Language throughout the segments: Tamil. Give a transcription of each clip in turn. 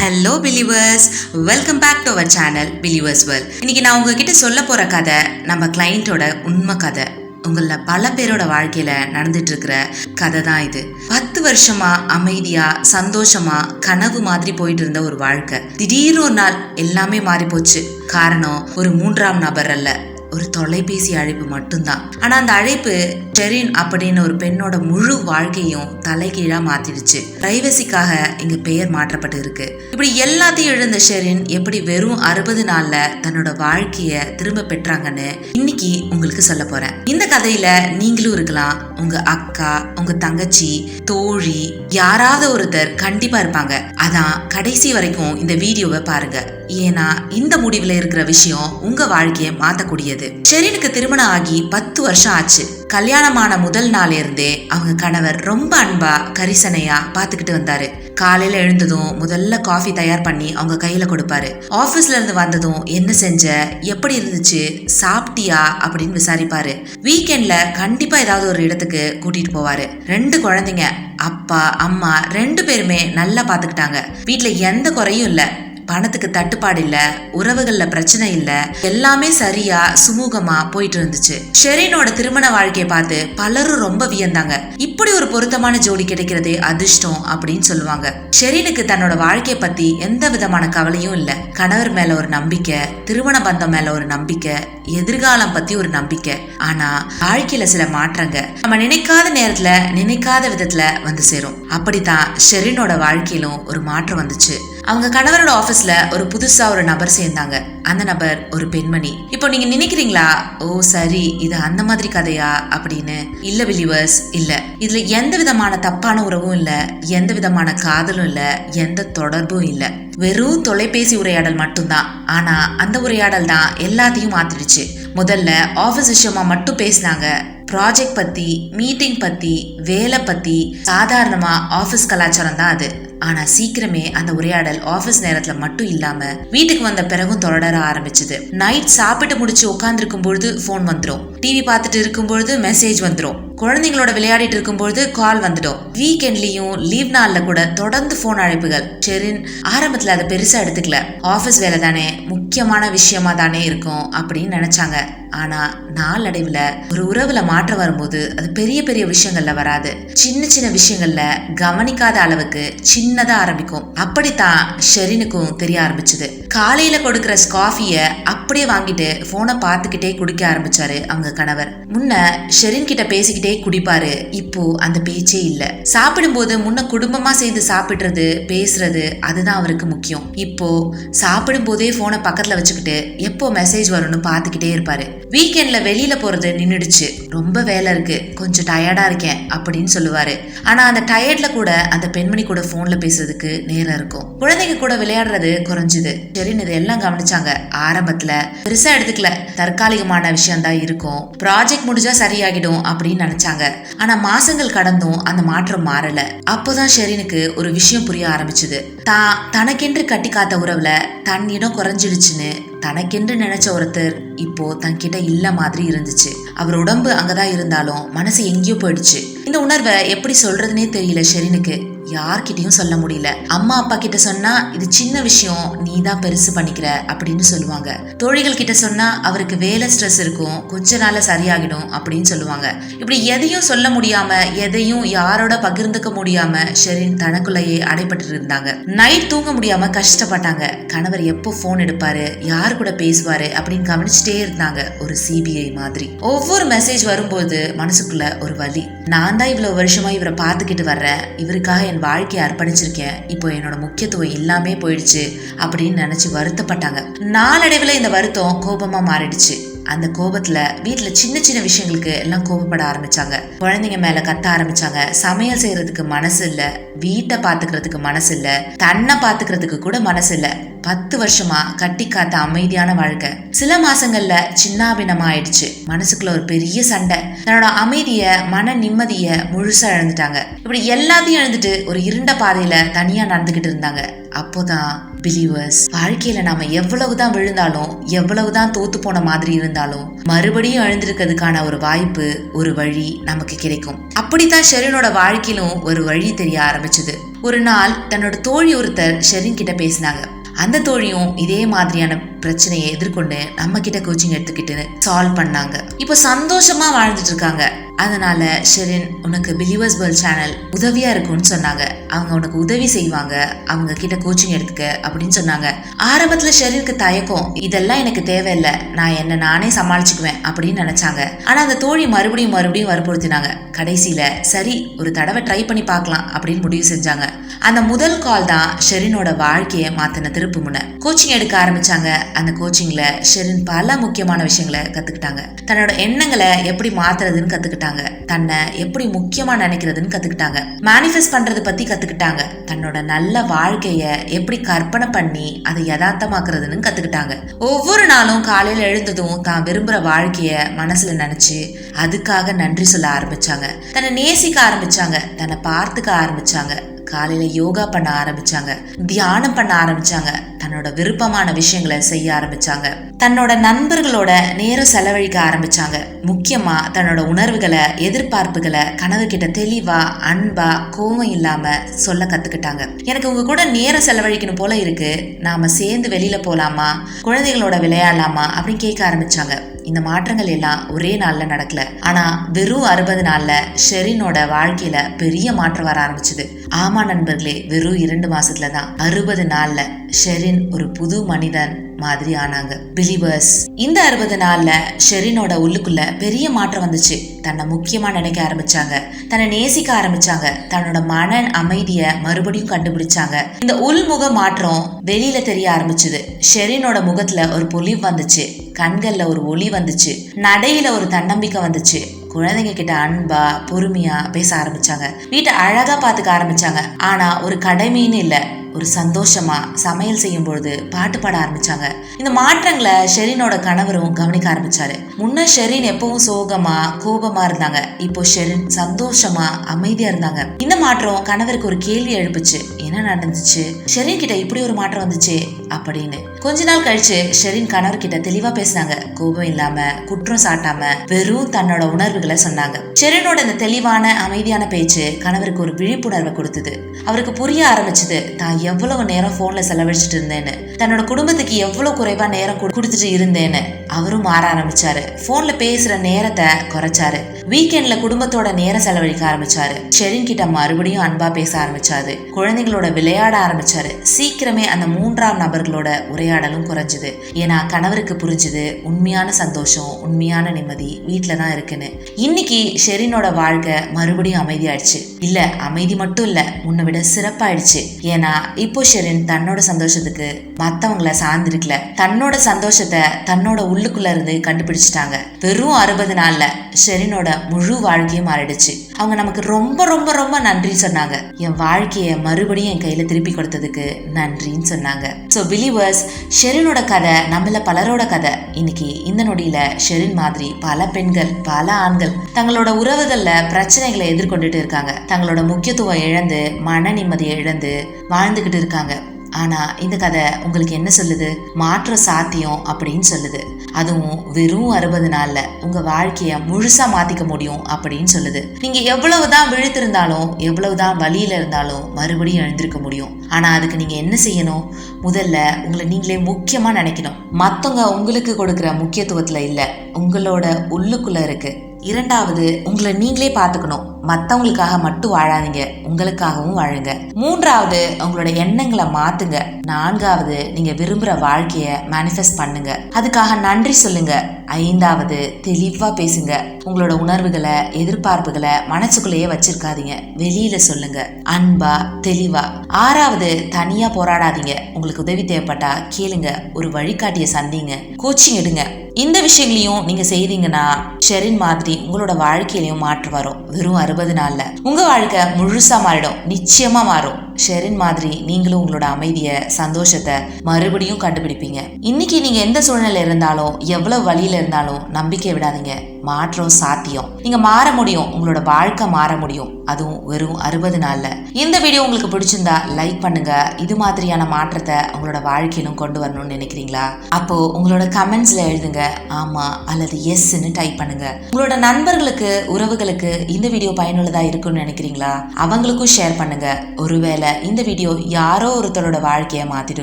Hello believers welcome back to our channel believers well இன்னைக்கு நான் உங்ககிட்ட சொல்ல போற கதை நம்ம கிளைண்ட்டோட உண்மை கதை. உங்களில் பல பேரோட வாழ்க்கையில நடந்துட்டு இருக்கிற கதை தான் இது. பத்து வருஷமா அமைதியா சந்தோஷமா கனவு மாதிரி போயிட்டு இருந்த ஒரு வாழ்க்கை. திடீர்னு ஒரு நாள் எல்லாமே மாறி போச்சு காரணம் ஒரு மூன்றாம் நபர் அல்ல. ஒரு தொலைபேசி அழைப்பு மட்டும்தான். ஆனா அந்த அழைப்பு ஷெரின் அப்படின்னு ஒரு பெண்ணோட முழு வாழ்க்கையும் தலைகீழா மாத்திடுச்சு. பிரைவசிக்காக இங்க பெயர் மாற்றப்பட்டு இருக்கு. இப்படி எல்லாத்தையும் இழந்த ஷெரின் எப்படி வெறும் அறுபது நாள்ல தன்னோட வாழ்க்கைய திரும்ப பெற்றாங்கன்னு இன்னைக்கு உங்களுக்கு சொல்ல போறேன். இந்த கதையில நீங்களும் இருக்கலாம். உங்க அக்கா உங்க தங்கச்சி தோழி யாராவது ஒருத்தர் கண்டிப்பா இருப்பாங்க. அதான் கடைசி வரைக்கும் இந்த வீடியோவை பாருங்க. ஏன்னா இந்த முடிவுல இருக்கிற விஷயம் உங்க வாழ்க்கையை மாத்தக்கூடியது. ஷெரினுக்கு திருமணம் ஆகி பத்து வருஷம் ஆச்சு. கல்யாணமான முதல் நாள் இருந்தே அவங்க கணவர் ரொம்ப அன்பா கரிசனையா பாத்துக்கிட்டு வந்தாரு. காலையில எழுந்ததும் முதல்ல காஃபி தயார் பண்ணி அவங்க கையில கொடுப்பாரு. ஆபீஸ்ல இருந்து வந்ததும் என்ன செஞ்ச? எப்படி இருந்துச்சு? சாப்பிட்டியா? அப்படின்னு விசாரிப்பாரு. வீக்கெண்ட்ல கண்டிப்பா ஏதாவது ஒரு இடத்துக்கு கூட்டிட்டு போவாரு. ரெண்டு குழந்தைங்க அப்பா அம்மா ரெண்டு பேருமே நல்லா பாத்துக்கிட்டாங்க. வீட்டுல எந்த குறையும் இல்லை. பணத்துக்கு தட்டுப்பாடு இல்ல உறவுகள்ல பிரச்சனை இல்ல எல்லாமே சரியா சுமூகமா போயிட்டு இருந்துச்சு. ஷெரீனோட திருமண வாழ்க்கையை பார்த்து பலரும் ரொம்ப வியந்தாங்க. இப்படி ஒரு பொருத்தமான ஜோடி கிடைக்கிறதே அதிர்ஷ்டம் அப்படின்னு சொல்லுவாங்க. ஷெரீனுக்கு தன்னோட வாழ்க்கையை பத்தி எந்த விதமான கவலையும் இல்ல. கணவர் மேல ஒரு நம்பிக்கை திருமண பந்தம் மேல ஒரு நம்பிக்கை எதிர்காலம் பத்தி ஒரு நம்பிக்கை. ஆனா வாழ்க்கையில சில மாற்றங்க நம்ம நினைக்காத நேரத்துல நினைக்காத விதத்துல வந்து சேரும். அப்படித்தான் ஷெரீனோட வாழ்க்கையிலும் ஒரு மாற்றம் வந்துச்சு. அவங்க கணவரோட ஆபீஸ்ல ஒரு புதுசா ஒரு நபர் சேர்ந்தாங்க. அந்த நபர் ஒரு பெண்மணி. இப்போ நீங்க நினைக்கிறீங்களா ஓ சரி இது அந்த மாதிரி கதையா? அப்படின்னு. இல்ல பிலிவர்ஸ் இல்ல. இதுல எந்த விதமான தப்பான உறவும் இல்ல எந்த விதமான காதலும் இல்ல எந்த தொடர்பும் இல்ல. வெறும் தொலைபேசி உரையாடல் மட்டும்தான். ஆனா அந்த உரையாடல் தான் எல்லாத்தையும் மாத்திடுச்சு முதல்ல ஆபீஸ் விஷயமா மட்டும் பேசினாங்க. ப்ராஜெக்ட் பத்தி மீட்டிங் பத்தி வேலை பத்தி சாதாரணமா ஆபீஸ் கலாச்சாரம் தான் அது. ஆனா சீக்கிரமே அந்த உரையாடல் ஆபீஸ் நேரத்துல மட்டும் இல்லாம வீட்டுக்கு வந்த பிறகும் தொடர ஆரம்பிச்சது. நைட் சாப்பிட்டு முடிச்சு உட்காந்துருக்கும் பொழுது போன் வந்துடும் டிவி பார்த்துட்டு இருக்கும் பொழுது மெசேஜ் வந்துடும் குழந்தைங்களோட விளையாடிட்டு இருக்கும்போது கால் வந்துடும். வீக்கெண்ட்லயும் லீவ் நாள்ல கூட தொடர்ந்து போன் அழைப்புகள். ஷெரின் ஆரம்பத்துல அதை பெருசா எடுத்துக்கல. ஆபீஸ் வேலை தானே முக்கியமான விஷயமா தானே இருக்கும் அப்படின்னு நினைச்சாங்க. ஆனா நாளடைவுல ஒரு உறவுல மாற்றம் வரும்போது அது பெரிய பெரிய விஷயங்கள்ல வராது. சின்ன சின்ன விஷயங்கள்ல கவனிக்காத அளவுக்கு சின்னதா ஆரம்பிக்கும். அப்படித்தான் ஷெரினுக்கும் தெரிய ஆரம்பிச்சது. காலையில கொடுக்கிற காஃபிய அப்படியே வாங்கிட்டு போனை பார்த்துக்கிட்டே குடிக்க ஆரம்பிச்சாரு அவங்க கணவர். முன்ன ஷெரின் கிட்ட பேசிக்கிட்டே குடிப்பாரு. இப்போ அந்த பேச்சே இல்ல. சாப்பிடும்போது முன்ன குடும்பமா சேர்ந்து சாப்பிடுறது பேசுறது அதுதான் அவருக்கு முக்கியம். இப்போ சாப்பிடும் போதே போனை பக்கத்துல வச்சுக்கிட்டு எப்போ மெசேஜ் வரும்னு பார்த்துக்கிட்டே இருப்பாரு. வீக்கெண்ட்ல வெளியில போறது நின்னுடுச்சு. ரொம்ப வேலை இருக்கு. கொஞ்சம் டயர்டா இருக்கேன் அப்படின்னு சொல்லுவாரு. ஆனா அந்த டயர்ட்ல கூட அந்த பெண்மணி கூட போன்ல பேசுறதுக்கு நேரம் இருக்கும். குழந்தைங்க கூட விளையாடுறது குறைஞ்சுது. சரின்னு இதெல்லாம் கவனிச்சாங்க. ஆரம்பத்துல பெருசா எடுத்துக்கல. தற்காலிகமான விஷயம் தான் இருக்கும். ப்ராஜெக்ட் முடிஞ்சா சரியாகிடும் அப்படின்னு ஆரம்பிச்சாங்க. ஆனா மாசங்கள் கடந்தும் அந்த மாற்றம் மாறல. அப்போதான் ஷெரீனுக்கு ஒரு விஷயம் புரிய ஆரம்பிச்சது. தான் தனக்கென்று கட்டி காத்த உறவுல தன் இடம் குறைஞ்சிடுச்சுன்னு தனக்கென்று நினைச்ச ஒருத்தர் இப்போ தன்கிட்ட இல்ல மாதிரி இருந்துச்சு. அவர் உடம்பு அங்கதான் இருந்தாலும் மனசு எங்கேயோ போயிடுச்சு. இந்த உணர்வை எப்படி சொல்றதுனே தெரியல ஷெரீனுக்கு. யார்கிட்டயும் சொல்ல முடியல. அம்மா அப்பா கிட்ட சொன்னா இது சின்ன விஷயம் நீ தான் பெருசு பண்ணிக்கிற அப்படின்னு சொல்லுவாங்க. தோழிகள் கிட்ட சொன்னா அவருக்கு வேலை ஸ்ட்ரெஸ் இருக்கும் கொஞ்ச நாள்ல சரியாகிடும் அப்படின்னு சொல்லுவாங்க. இப்படி எதையும் சொல்ல முடியாம எதையும் யாரோட பகிர்ந்துக்க முடியாம ஷெரின் தனக்குள்ளேயே அடைபட்டு இருந்தாங்க. நைட் தூங்க முடியாம கஷ்டப்பட்டாங்க. கணவர் எப்போ ஃபோன் எடுப்பாரு? யார் கூட பேசுவாரு? அப்படின்னு கவனிச்சுட்டே இருந்தாங்க ஒரு சிபிஐ மாதிரி. ஒவ்வொரு மெசேஜ் வரும்போது மனசுக்குள்ள ஒரு வலி. நான் தான் இவ்வளவு வருஷமா இவரை பார்த்துக்கிட்டு வர்றேன். இவருக்காக என் வாழ்க்கையை அர்ப்பணிச்சிருக்கேன். இப்போ என்னோட முக்கியத்துவம் இல்லாமே போயிடுச்சு அப்படின்னு நினைச்சு வருத்தப்பட்டாங்க. நாளடைவில் இந்த வருத்தம் கோபமா மாறிடுச்சு. அந்த கோபத்துல வீட்டில் சின்ன சின்ன விஷயங்களுக்கு எல்லாம் கோபப்பட ஆரம்பிச்சாங்க. குழந்தைங்க மேல கத்த ஆரம்பிச்சாங்க. சமையல் செய்யறதுக்கு மனசு இல்ல. வீட்டை பாத்துக்கிறதுக்கு மனசு இல்ல. தன்னை பாத்துக்கிறதுக்கு கூட மனசு இல்ல. பத்து வருஷமா கட்டி காத்த அமைதியான வாழ்க்கை. சில மாசங்கள்ல சின்னாபினமா ஆயிடுச்சு. மனசுக்குள்ள ஒரு பெரிய சண்டை. தன்னோட அமைதிய மன நிம்மதிய முழுசா இழந்துட்டாங்க. இப்படி எல்லாத்தையும் இழந்துட்டு ஒரு இருண்ட பாதையில தனியா நடந்துகிட்டு இருந்தாங்க. அப்போதான் பிலீவர்ஸ் வாழ்க்கையில நாம எவ்வளவுதான் விழுந்தாலும் எவ்வளவுதான் தோத்து போன மாதிரி இருந்தாலும் மறுபடியும் எழுந்திருக்கிறதுக்கான ஒரு வாய்ப்பு ஒரு வழி நமக்கு கிடைக்கும். அப்படித்தான் ஷெரினோட வாழ்க்கையிலும் ஒரு வழி தெரிய ஆரம்பிச்சது. ஒரு நாள் தன்னோட தோழி ஒருத்தர் ஷெரின் கிட்ட பேசினாங்க. அந்த தோழியும் இதே மாதிரியான பிரச்சனையை எதிர்கொண்டு நம்ம கிட்ட கோச்சிங் எடுத்துக்கிட்டு சால்வ் பண்ணாங்க. இப்போ சந்தோஷமா வாழ்ந்துட்டு இருக்காங்க அதனால ஷெரின் உனக்கு பிலீவர்ஸ் வேர்ல்ட் சேனல் உதவியா இருக்கும்னு சொன்னாங்க. அவங்க உனக்கு உதவி செய்வாங்க. அவங்க கிட்ட கோச்சிங் எடுத்துக்க அப்படின்னு சொன்னாங்க. ஆரம்பத்துல ஷெரினுக்கு தயக்கம் இதெல்லாம் எனக்கு தேவையில்லை. நான் என்ன நானே சமாளிச்சுக்குவேன் அப்படின்னு நினைச்சாங்க. ஆனா அந்த தோழி மறுபடியும் மறுபடியும் வற்புறுத்தினாங்க. கடைசியில சரி ஒரு தடவை ட்ரை பண்ணி பார்க்கலாம் அப்படின்னு முடிவு செஞ்சாங்க. அந்த முதல் கால் தான் ஷெரினோட வாழ்க்கையை மாத்தின திருப்பு முனை. கோச்சிங் எடுக்க ஆரம்பிச்சாங்க. அந்த கோச்சிங்ல ஷெரின் பல முக்கியமான விஷயங்களை கத்துக்கிட்டாங்க. தன்னோட எண்ணங்களை எப்படி மாத்துறதுன்னு கத்துக்கிட்டாங்க. தன்னை எப்படி முக்கியமா நினைக்கிறதுன்னு கத்துக்கிட்டாங்க. மேனிஃபெஸ்ட் பண்றது பத்தி கத்துக்கிட்டாங்க. தன்னோட நல்ல வாழ்க்கைய எப்படி கற்பனை பண்ணி அதை யதார்த்தமாக்குறதுன்னு கத்துக்கிட்டாங்க. ஒவ்வொரு நாளும் காலையில எழுந்ததும் தான் விரும்புற வாழ்க்கைய மனசுல நினைச்சு அதுக்காக நன்றி சொல்ல ஆரம்பிச்சாங்க. தன்னை நேசிக்க ஆரம்பிச்சாங்க. தன்னை பார்த்துக்க ஆரம்பிச்சாங்க. காலையில யோகா பண்ண ஆரம்பிச்சாங்க. தியானம் பண்ண ஆரம்பிச்சாங்க. தன்னோட விருப்பமான விஷயங்களை செய்ய ஆரம்பிச்சாங்க. தன்னோட நண்பர்களோட நேரம் செலவழிக்க ஆரம்பிச்சாங்க. முக்கியமா தன்னோட உணர்வுகளை எதிர்பார்ப்புகளை கனவு கிட்ட தெளிவா அன்பா கோவம் இல்லாம சொல்ல கத்துக்கிட்டாங்க. எனக்கு உங்க கூட நேரம் செலவழிக்கணும் போல இருக்கு. நாம சேர்ந்து வெளியில போலாமா? குழந்தைகளோட விளையாடலாமா? அப்படின்னு கேட்க ஆரம்பிச்சாங்க. இந்த மாற்றங்கள் எல்லாம் ஒரே நாள்ல நடக்கல. ஆனா வெறும் அறுபது நாள்ல ஷெரினோட வாழ்க்கையில பெரிய மாற்றம் வர ஆரம்பிச்சது. ஆமா நண்பர்களே வெறும் இரண்டு மாசத்துல தான் அறுபது நாள்ல ஷெரின் ஒரு புது மனிதன் மாதிரி ஆனாங்க. பிலீவர்ஸ். இந்த அறுபது நாள்ல ஷெரினோட உள்ளுக்குள்ள பெரிய மாற்றம் வந்துச்சு. தன்னை முக்கியமா நினைக்க ஆரம்பிச்சாங்க. தன்னை நேசிக்க ஆரம்பிச்சாங்க. தன்னோட மன அமைதிய மறுபடியும் கண்டுபிடிச்சாங்க. இந்த உள்முக மாற்றம் வெளியில தெரிய ஆரம்பிச்சது. ஷெரினோட முகத்துல ஒரு பொலிவு வந்துச்சு. கண்கள்ல ஒரு ஒளி வந்துச்சு. நடையில ஒரு தன்னம்பிக்கை வந்துச்சு. குழந்தைங்க கிட்ட அன்பா பொறுமையா பேச ஆரம்பிச்சாங்க. வீட்டை அழகா பாத்துக்க ஆரம்பிச்சாங்க. ஆனா ஒரு கடமைன்னு இல்ல. ஒரு சந்தோஷமா சமையல் செய்யும் பொழுது பாட்டு பாட ஆரம்பிச்சாங்க. இந்த மாற்றங்களை ஷெரினோட கணவரும் கவனிக்க ஆரம்பிச்சாரு. முன்ன ஷெரின் எப்பவும் சோகமா கோபமா இருந்தாங்க. இப்போ ஷெரின் சந்தோஷமா அமைதியா இருந்தாங்க. இந்த மாற்றம் கணவருக்கு ஒரு கேள்வி எழுப்புச்சு. என்ன நடந்துச்சு? ஷெரீன் கிட்ட இப்படி ஒரு மாற்றம் வந்துச்சு அப்படின்னு. கொஞ்ச நாள் கழிச்சு ஷெரீன் கணவர் கிட்ட தெளிவா பேசினாங்க. கோபம் இல்லாம குற்றம் சாட்டாம வெறும் தன்னோட உணர்வுகளை சொன்னாங்க. ஷெரீனோட இந்த தெளிவான அமைதியான பேச்சு கணவருக்கு ஒரு விழிப்புணர்வை கொடுத்தது. அவருக்கு புரிய ஆரம்பிச்சது தான் எவ்வளவு நேரம் போன்ல செலவழிச்சிட்டு இருந்தேன்னு தன்னோட குடும்பத்துக்கு எவ்வளவு குறைவா நேரம் கொடு- கொடுத்துட்டு இருந்தேன்னு அவரும் மாற ஆரம்பிச்சாரு. போன்ல பேசுற நேரத்தை குறைச்சாரு. வீக்கெண்ட்ல குடும்பத்தோட நேரம் செலவழிக்க ஆரம்பிச்சாரு. ஷெரின் கிட்ட மறுபடியும் அன்பா பேச ஆரம்பிச்சாரு. குழந்தைங்களோட விளையாட ஆரம்பிச்சாரு. சீக்கிரமே அந்த மூன்றாம் நபர்களோட உரையாடலும் குறைஞ்சுது. ஏன்னா கணவருக்கு புரிஞ்சுது உண்மையான சந்தோஷம் உண்மையான நிம்மதி வீட்ல தான் இருக்குன்னு. இன்னைக்கு ஷெரினோட வாழ்க்கை மறுபடியும் அமைதியாயிடுச்சு. இல்ல அமைதி மட்டும் இல்ல முன்னை விட சிறப்பாயிடுச்சு. ஏன்னா இப்போ ஷெரின் தன்னோட சந்தோஷத்துக்கு மத்தவங்கள சார்ந்திருக்கல. தன்னோட சந்தோஷத்தை தன்னோட உள்ளுக்குள்ள இருந்து கண்டுபிடிச்சிட்டாங்க. வெறும் அறுபது நாள்ல ஷெரினோட முழு வாழ்க்கையும் மாறிடுச்சு. அவங்க நமக்கு ரொம்ப ரொம்ப ரொம்ப நன்றி சொன்னாங்க. என் வாழ்க்கையை மறுபடியும் என் கையில திருப்பி கொடுத்ததுக்கு நன்றின்னு சொன்னாங்க. ஸோ பிலீவர்ஸ் ஷெரினோட கதை நம்மள பலரோட கதை. இன்னைக்கு இந்த நொடியில ஷெரின் மாதிரி பல பெண்கள் பல ஆண்கள் தங்களோட உறவுகள்ல பிரச்சனைகளை எதிர்கொண்டுட்டு இருக்காங்க. தங்களோட முக்கியத்துவம் இழந்து மன நிம்மதியை இழந்து வாழ்ந்துகிட்டு இருக்காங்க. ஆனா இந்த கதை உங்களுக்கு என்ன சொல்லுது? மாற்ற சாத்தியம் அப்படின்னு சொல்லுது. அதுவும் வெறும் அறுபது நாள்ல உங்க வாழ்க்கைய முழுசா மாத்திக்க முடியும் அப்படின்னு சொல்லுது. நீங்க எவ்வளவுதான் விழுத்திருந்தாலும் எவ்வளவுதான் வழியில் இருந்தாலும் மறுபடியும் எழுந்திருக்க முடியும். ஆனா அதுக்கு நீங்க என்ன செய்யணும்? முதல்ல உங்களை நீங்களே முக்கியமா நினைக்கணும். மத்தவங்க உங்களுக்கு கொடுக்கிற முக்கியத்துவத்துல இல்ல. உங்களோட உள்ளுக்குள்ள இருக்கு. இரண்டாவது உங்களை நீங்களே பார்த்துக்கணும். மற்றவங்களுக்காக மட்டும் வாழாதீங்க. உங்களுக்காகவும் வாழுங்க. மூன்றாவது உங்களோட எண்ணங்களை மாத்துங்க. நான்காவது நீங்க விரும்புற வாழ்க்கைய மேனிஃபெஸ்ட் பண்ணுங்க. அதுக்காக நன்றி சொல்லுங்க. ஐந்தாவது தெளிவா பேசுங்க. உங்களோட உணர்வுகளை எதிர்பார்ப்புகளை மனசுக்குள்ளேயே வச்சிருக்காதீங்க. வெளியில சொல்லுங்க. அன்பா தெளிவா. ஆறாவது தனியா போராடாதீங்க. உங்களுக்கு உதவி தேவைப்பட்டா கேளுங்க. ஒரு வழிகாட்டிய சந்திங்க. கோச்சிங் எடுங்க. இந்த விஷயங்களையும் நீங்க செய்தீங்கன்னா ஷெரின் மாதிரி உங்களோட வாழ்க்கையிலையும் மாற்று வரும். வெறும் அறுபது நாள்ல. உங்க வாழ்க்கை முழுசா மாறிடும். நிச்சயமா மாறும். ஷெரின் மாதிரி நீங்களும் உங்களோட அமைதியை சந்தோஷத்தை மறுபடியும் கண்டுபிடிப்பீங்க. இன்னைக்கு நீங்க எந்த சூழ்நிலை இருந்தாலும் எவ்வளவு வழியில இருந்தாலும் நம்பிக்கை விடாதீங்க. மாற்றம் சாத்தியம். நீங்க மாற முடியும். உங்களோட வாழ்க்கை மாற முடியும். அதுவும் வெறும் அறுபது நாள்ல. இந்த வீடியோ உங்களுக்கு பிடிச்சிருந்தா லைக் பண்ணுங்க. இது மாதிரியான மாற்றத்தை உங்களோட வாழ்க்கையிலும் கொண்டு வரணும்னு நினைக்கிறீங்களா? அப்போ உங்களோட கமெண்ட்ஸ்ல எழுதுங்க. ஆமா அல்லது எஸ்ன்னு டைப் பண்ணுங்க. உங்களோட நண்பர்களுக்கு உறவுகளுக்கு இந்த வீடியோ பயனுள்ளதா இருக்கும்னு நினைக்கிறீங்களா? அவங்களுக்கும் ஷேர் பண்ணுங்க. ஒருவேளை இந்த வீடியோ யாரோ ஒருத்தரோட வாழ்க்கையை மாத்திடும்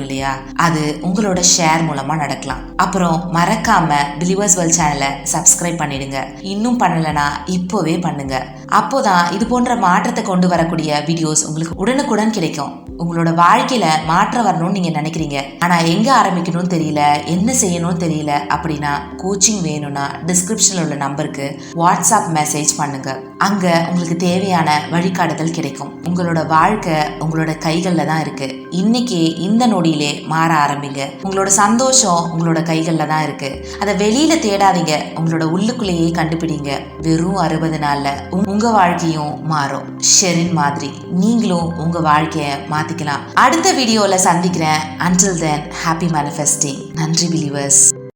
இல்லையா? அது உங்களோட ஷேர் மூலமா நடக்கலாம். அப்புறம் மறக்காம பிலிவர்ஸ் வெல் சேனலை சப்ஸ்கிரைப் பண்ணிடுங்க. இன்னும் பண்ணலைன்னா இப்போவே பண்ணுங்க. அப்போதான் இது போன்ற மாற்றத்தை கொண்டு வரக்கூடிய வீடியோஸ் உங்களுக்கு உடனுக்குடன் கிடைக்கும். உங்களோட வாழ்க்கையில மாற்றம் வரணும்னு நீங்க நினைக்கிறீங்க. ஆனா எங்க ஆரம்பிக்கணும்னு தெரியல என்ன செய்யணும்னு தெரியல அப்படின்னா கோச்சிங் வேணும்னா டிஸ்கிரிப்ஷன்ல உள்ள நம்பருக்கு வாட்ஸ்அப் மெசேஜ் பண்ணுங்க. அங்க உங்களுக்கு தேவையான வழிகாட்டுதல் கிடைக்கும். உங்களோட வாழ்க்கை உங்களோட கைகள்ல தான் இருக்கு. இன்னைக்கு இந்த நொடியிலே மாற ஆரம்பிங்க. உங்களோட சந்தோஷம் உங்களோட கைகள்ல தான் இருக்கு. அதை வெளியில தேடாதீங்க. உங்களோட உள்ளுக்குள்ளேயே கண்டுபிடிங்க. வெறும் அறுபது நாள்ல உங்க- வாழ்க்கையும் மாறும். ஷெரின் மாதிரி. நீங்களும் உங்க வாழ்க்கைய மாத்திக்கலாம். அடுத்த வீடியோல சந்திக்கிறேன். அன்டில் தென் ஹாப்பி மேனிஃபெஸ்டிங் நன்றி பிலீவர்ஸ்